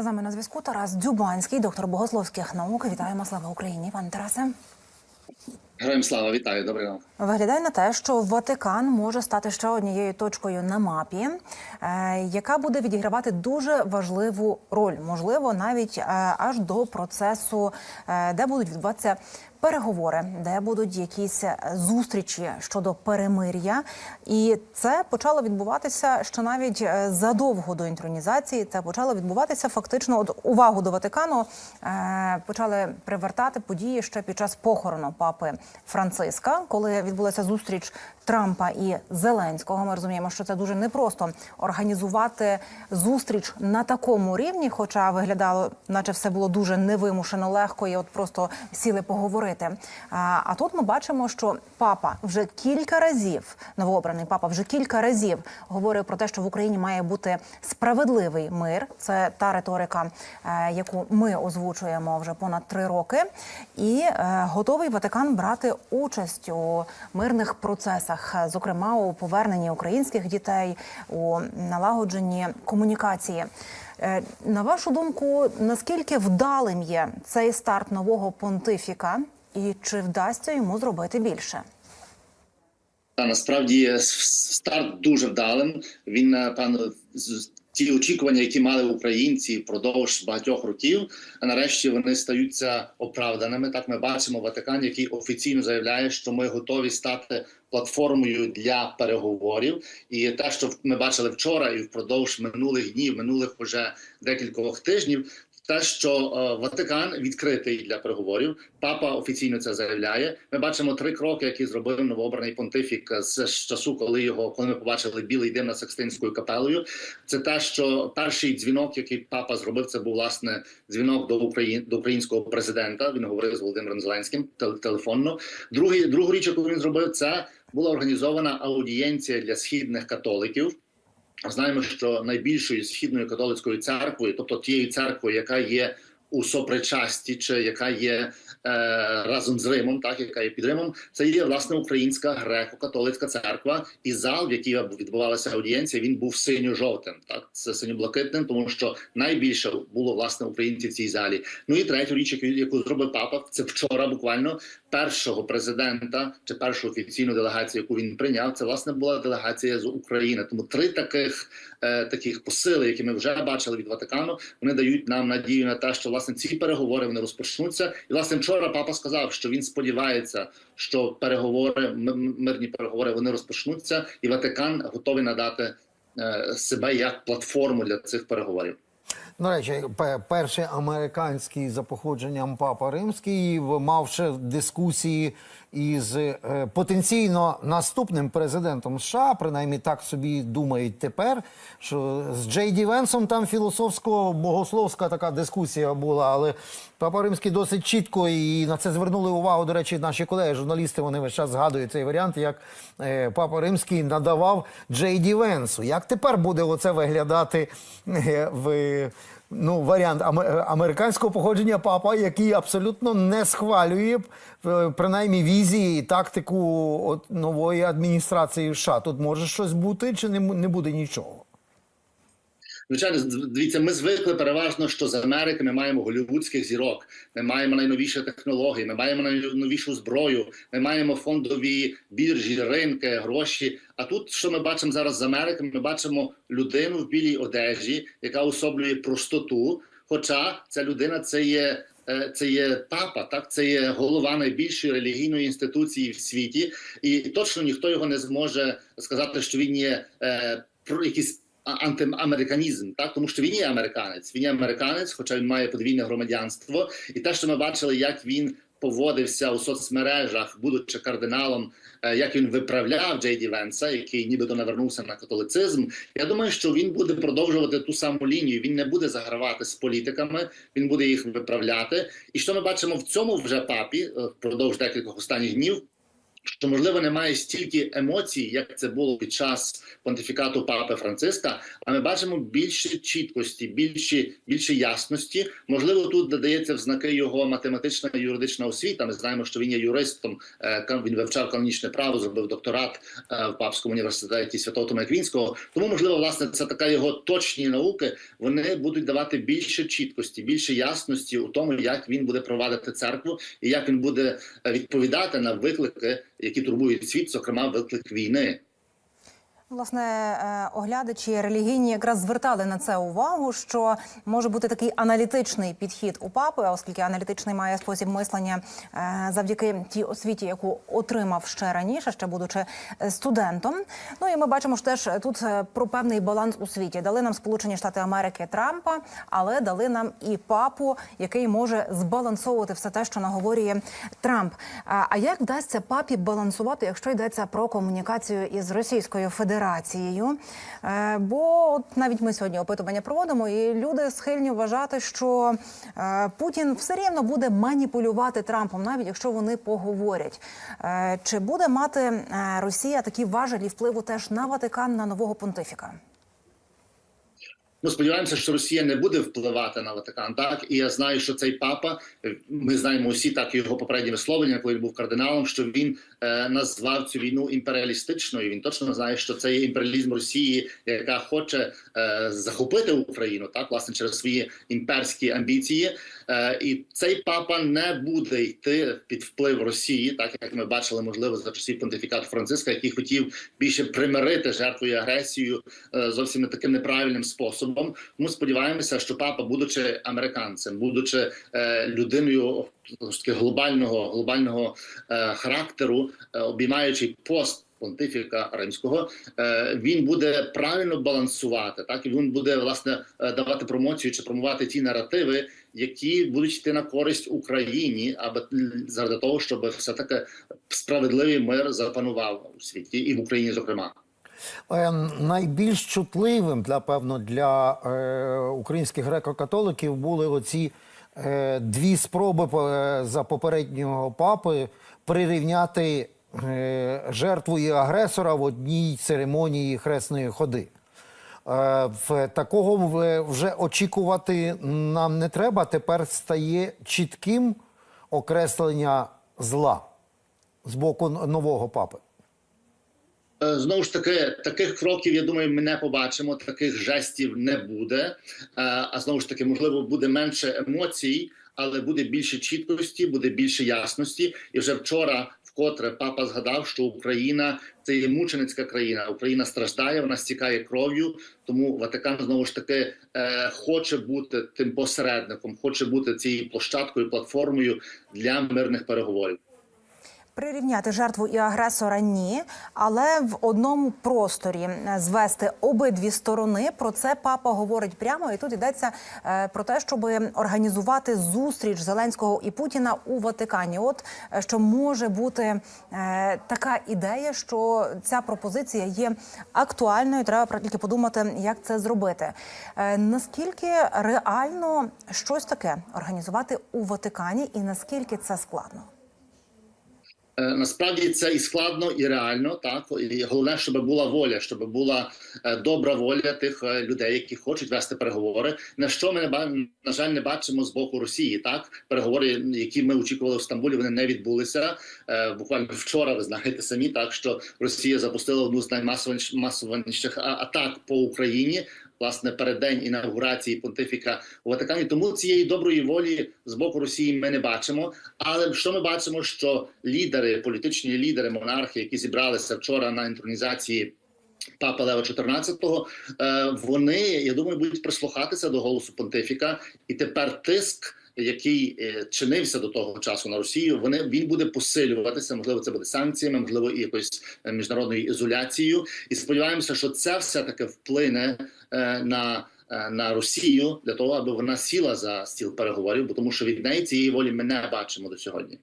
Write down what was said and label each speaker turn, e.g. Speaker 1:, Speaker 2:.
Speaker 1: З нами на зв'язку Тарас Дзюбанський, доктор богословських наук. Вітаємо слава Україні, пане Тарасе.
Speaker 2: Героям слава, вітаю, добрий ранок.
Speaker 1: Виглядає на те, що Ватикан може стати ще однією точкою на мапі, е, яка буде відігравати дуже важливу роль, можливо, навіть е, аж до процесу, е, де будуть відбуватися переговори, де будуть якісь зустрічі щодо перемир'я. І це почало відбуватися ще навіть задовго до інтронізації. Це почало відбуватися фактично. От увагу до Ватикану почали привертати події ще під час похорону папи Франциска, коли відбулася зустріч Трампа і Зеленського. Ми розуміємо, що це дуже непросто організувати зустріч на такому рівні, хоча виглядало, наче все було дуже невимушено легко, і от просто сіли поговорити. А, а тут ми бачимо, що папа вже кілька разів, новообраний папа вже кілька разів говорив про те, що в Україні має бути справедливий мир. Це та риторика, е, яку ми озвучуємо вже понад три роки, і е, готовий Ватикан брати участь у мирних процесах, е, зокрема у поверненні українських дітей, у налагодженні комунікації. Е, На вашу думку, наскільки вдалим є цей старт нового понтифіка, і чи вдасться йому зробити більше?
Speaker 2: Та насправді старт дуже вдалим. Він напевно з- ті очікування, які мали українці впродовж багатьох років, а нарешті вони стаються оправданими. Так ми бачимо Ватикан, який офіційно заявляє, що ми готові стати платформою для переговорів. І те, що ми бачили вчора, і впродовж минулих днів, минулих уже декількох тижнів. Те, що е, Ватикан відкритий для переговорів, папа офіційно це заявляє. Ми бачимо три кроки, які зробив новообраний понтифік з часу, коли його коли ми побачили білий дим над Секстинською капелею. Це те, що перший дзвінок, який папа зробив, це був власне дзвінок до України до українського президента. Він говорив з Володимиром Зеленським тел- телефонно. Другий другу річ, яку він зробив, це була організована аудієнція для східних католиків. Знаємо, що найбільшою східною католицькою церквою, тобто тією церквою, яка є у сопричасті, чи яка є е, разом з Римом, так яка є під Римом, це є власне українська греко-католицька церква, і зал, в якій відбувалася аудієнція, він був синьо-жовтим. Так це синьо-блакитним, тому що найбільше було власне українців в цій залі. Ну і третю річ, яку, зробив папа, це вчора буквально першого президента чи першу офіційну делегацію, яку він прийняв, це власне була делегація з України. Тому три таких е, таких посили, які ми вже бачили від Ватикану, вони дають нам надію на те, що власне ці переговори вони розпочнуться. І власне вчора папа сказав, що він сподівається, що переговори мирні переговори вони розпочнуться, і Ватикан готовий надати е, себе як платформу для цих переговорів.
Speaker 3: До речі, перший американський за походженням папа римський мав ще дискусії із е, потенційно наступним президентом США, принаймні так собі думають тепер. Що з Джей Ді Венсом там філософсько-богословська така дискусія була, але папа римський досить чітко і на це звернули увагу. До речі, наші колеги, журналісти, вони весь час згадують цей варіант, як е, папа римський надавав Джей Ді Венсу. Як тепер буде оце виглядати е, в ну, варіант аме- американського походження папа, який абсолютно не схвалює е, принаймні візії і тактику от нової адміністрації США. Тут може щось бути чи не буде нічого?
Speaker 2: Звичайно, дивіться, ми звикли переважно, що з Америки ми маємо голівудських зірок, ми маємо найновіші технології, ми маємо найновішу зброю, ми маємо фондові біржі, ринки, гроші. А тут, що ми бачимо зараз з Америки, ми бачимо людину в білій одежі, яка особлює простоту. Хоча ця людина це є. е, Це є папа, так це є голова найбільшої релігійної інституції в світі, і точно ніхто його не зможе сказати, що він є е, про якийсь а- антиамериканізм, так тому що він є американець. Він є американець, хоча він має подвійне громадянство, і те, що ми бачили, як він поводився у соцмережах, будучи кардиналом, е, як він виправляв Джей Ді Венса, який нібито навернувся на католицизм. Я думаю, що він буде продовжувати ту саму лінію. Він не буде загравати з політиками, він буде їх виправляти. І що ми бачимо в цьому вже папі е, впродовж декількох останніх днів. Що можливо немає стільки емоцій, як це було під час понтифікату Папи Франциска. А ми бачимо більше чіткості, більше, більше ясності. Можливо, тут додається в знаки його математична і юридична освіта. Ми знаємо, що він є юристом. е, Він вивчав канонічне право, зробив докторат е, в Папському університеті Святого Тома Аквінського. Тому, можливо, власне, це така його точні науки. Вони будуть давати більше чіткості, більше ясності у тому, як він буде провадити церкву і як він буде е, відповідати на виклики, які турбують світ, зокрема виклик війни.
Speaker 1: Власне, е, оглядачі релігійні якраз звертали на це увагу, що може бути такий аналітичний підхід у папи, оскільки аналітичний має спосіб мислення е, завдяки тій освіті, яку отримав ще раніше, ще будучи студентом. Ну і ми бачимо, що теж тут е, про певний баланс у світі. Дали нам Сполучені Штати Америки Трампа, але дали нам і папу, який може збалансовувати все те, що наговорює Трамп. А як вдасться папі балансувати, якщо йдеться про комунікацію із Російською Федерацією? Е, Бо от навіть ми сьогодні опитування проводимо, і люди схильні вважати, що е, Путін все рівно буде маніпулювати Трампом, навіть якщо вони поговорять. Е, Чи буде мати Росія такі важелі впливу теж на Ватикан на нового понтифіка?
Speaker 2: Ну, сподіваємося, що Росія не буде впливати на Ватикан. Так і я знаю, що цей папа ми знаємо усі так його попередні висловлення, коли він був кардиналом. Що він е, назвав цю війну імперіалістичною. Він точно знає, що це є імперіалізм Росії, яка хоче е, захопити Україну, так власне через свої імперські амбіції. Е, і цей папа не буде йти під вплив Росії, так як ми бачили, можливо, за часів понтифікату Франциска, який хотів більше примирити жертву і агресію е, зовсім не таким неправильним способом. Тому сподіваємося, що папа, будучи американцем, будучи е, людиною таки глобального глобального е, характеру, е, обіймаючи пост. Понтифіка римського е, він буде правильно балансувати, так і він буде власне е, давати промоцію чи промувати ті наративи, які будуть йти на користь Україні, аби заради того, щоб все таки справедливий мир запанував у світі і в Україні, зокрема.
Speaker 3: Е, найбільш чутливим для певно для е, українських греко-католиків були оці е, дві спроби за попереднього папи прирівняти жертву і агресора в одній церемонії хресної ходи. В такого вже очікувати нам не треба. Тепер стає чітким окреслення зла з боку нового папи.
Speaker 2: Е, Знову ж таки, таких кроків, я думаю, ми не побачимо. Таких жестів не буде. Е, А знову ж таки, можливо, буде менше емоцій, але буде більше чіткості, буде більше ясності. І вже вчора, вкотре, папа згадав, що Україна це є мученицька країна. Україна страждає, вона стікає кров'ю. Тому Ватикан знову ж таки е, хоче бути тим посередником, хоче бути цією площадкою, платформою для мирних переговорів.
Speaker 1: Прирівняти жертву і агресора ні, але в одному просторі звести обидві сторони. Про це папа говорить прямо. І тут йдеться е, про те, щоб організувати зустріч Зеленського і Путіна у Ватикані. От е, що може бути е, така ідея, що ця пропозиція є актуальною. Треба тільки подумати, як це зробити. Наскільки реально щось таке організувати у Ватикані, і наскільки це складно?
Speaker 2: Е, Насправді це і складно, і реально, так і головне, щоб була воля, щоб була е, добра воля тих е, людей, які хочуть вести переговори. На що ми на жаль не бачимо з боку Росії. Так переговори, які ми очікували в Стамбулі, вони не відбулися. Буквально вчора ви знаєте самі, так що Росія запустила одну з наймасованіших а- атак по Україні. Власне, переддень інаугурації понтифіка у Ватикані. Тому цієї доброї волі з боку Росії ми не бачимо. Але що ми бачимо, що лідери, політичні лідери, монархи, які зібралися вчора на інтронізації Папа Лева 14-го, вони я думаю будуть прислухатися до голосу понтифіка, і тепер тиск. Який е, чинився до того часу на Росію, вони він буде посилюватися. Можливо, це буде санкціями, можливо, і якоюсь е, міжнародною ізоляцією. І сподіваємося, що це все таки вплине е, на, на Росію для того, аби вона сіла за стіл переговорів, бо тому що від неї цієї волі ми не бачимо до сьогодні.